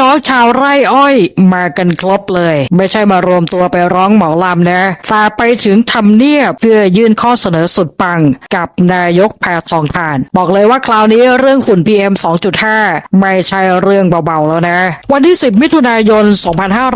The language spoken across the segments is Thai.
น้องชาวไร่อ้อยมากันครบเลย ไม่ใช่มารวมตัวไปร้องหมอลำนะแต่ไปถึงทำเนียบเพื่อยื่นข้อเสนอสุดปังกับนายกแพทองทาน บอกเลยว่าคราวนี้เรื่องฝุ่น PM 2.5 ไม่ใช่เรื่องเบาๆแล้วนะ วันที่ 10 มิถุนายน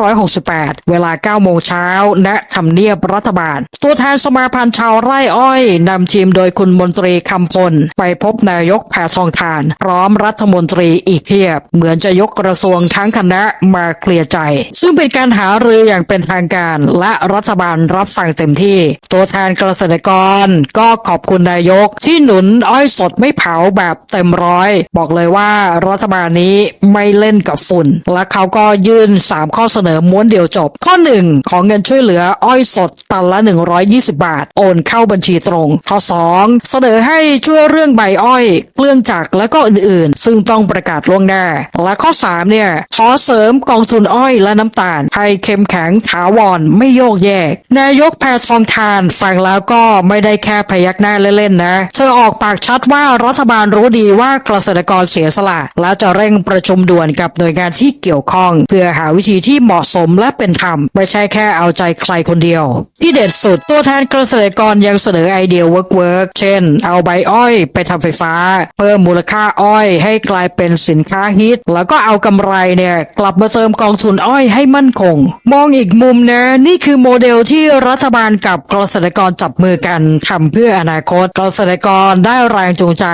2568 เวลา 9 โมงเช้าณทำเนียบรัฐบาล ตัวแทนสมาพันธ์ชาวไร่อ้อยนำทีมโดยคุณมนตรีคำพล ไปพบนายกแพทองทาน พร้อมรัฐมนตรีอีกเพียบ เหมือนจะยกกระทรวงทั้งคณะมาเคลียร์ใจ ซึ่งเป็นการหารืออย่างเป็นทางการ และรัฐบาลรับฟังเต็มที่ ตัวแทนเกษตรกร ก็ขอบคุณนายกที่หนุนอ้อยสดไม่เผาแบบเต็มร้อย บอกเลยว่ารัฐบาลนี้ไม่เล่นกับฝุ่น และเขาก็ยื่น 3 ข้อเสนอม้วนเดียวจบ ข้อ 1 ของเงินช่วยเหลืออ้อยสด ตันละ 120 บาท โอนเข้าบัญชีตรง ข้อ 2 เสนอให้ช่วยเรื่องใบอ้อย เครื่องจักรและก็อื่นๆ ซึ่งต้องประกาศล่วงหน้า และข้อ 3 เนี่ย ขอเสริมกองทุนอ้อยและน้ำตาล ให้เข้มแข็งถาวรไม่โยกแยก นายกแพทองทานฟังแล้วก็ไม่ได้แค่พยักหน้าเล่นๆนะ เธอออกปากชัดว่ารัฐบาลรู้ดีว่าเกษตรกรเสียสละ และจะเร่งประชุมด่วนกับหน่วยงานที่เกี่ยวข้อง เพื่อหาวิธีที่เหมาะสมและเป็นธรรม ไม่ใช่แค่เอาใจใครคนเดียวที่เด็ดสุดตัวแทนเกษตรกรยังเสนอไอเดียเวิร์กเวิร์กเช่น เอาใบอ้อยไปทำไฟฟ้า เพิ่มมูลค่าอ้อยให้กลายเป็นสินค้าฮิต แล้วก็เอากำไรเนี่ยกลับมาเติมกองทุนอ้อยให้มั่นคง มองอีกมุมนะนี่คือโมเดลที่รัฐบาลกับเกษตรกรจับมือกันทำเพื่ออนาคต เกษตรกรได้แรงจูงใจ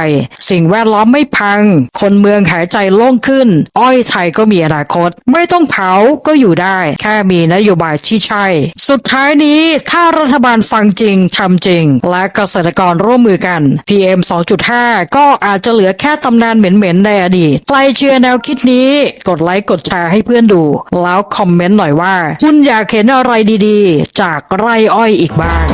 สิ่งแวดล้อมไม่พัง คนเมืองหายใจโล่งขึ้น อ้อยไทยก็มีอนาคต ไม่ต้องเผาก็อยู่ได้ แค่มีนโยบายที่ใช่ สุดท้ายนี้ถ้ารัฐบาลฟังจริงทำจริง และเกษตรกรร่วมมือกัน PM 2.5 ก็อาจจะเหลือแค่ตำนานเหม็นๆในอดีต ใครเชื่อแนวคิดนี้ กดไลค์กดแชร์ให้เพื่อนดู แล้วคอมเมนต์หน่อยว่า คุณอยากเห็นอะไรดีๆ จากไรอ้อยอีกบ้าง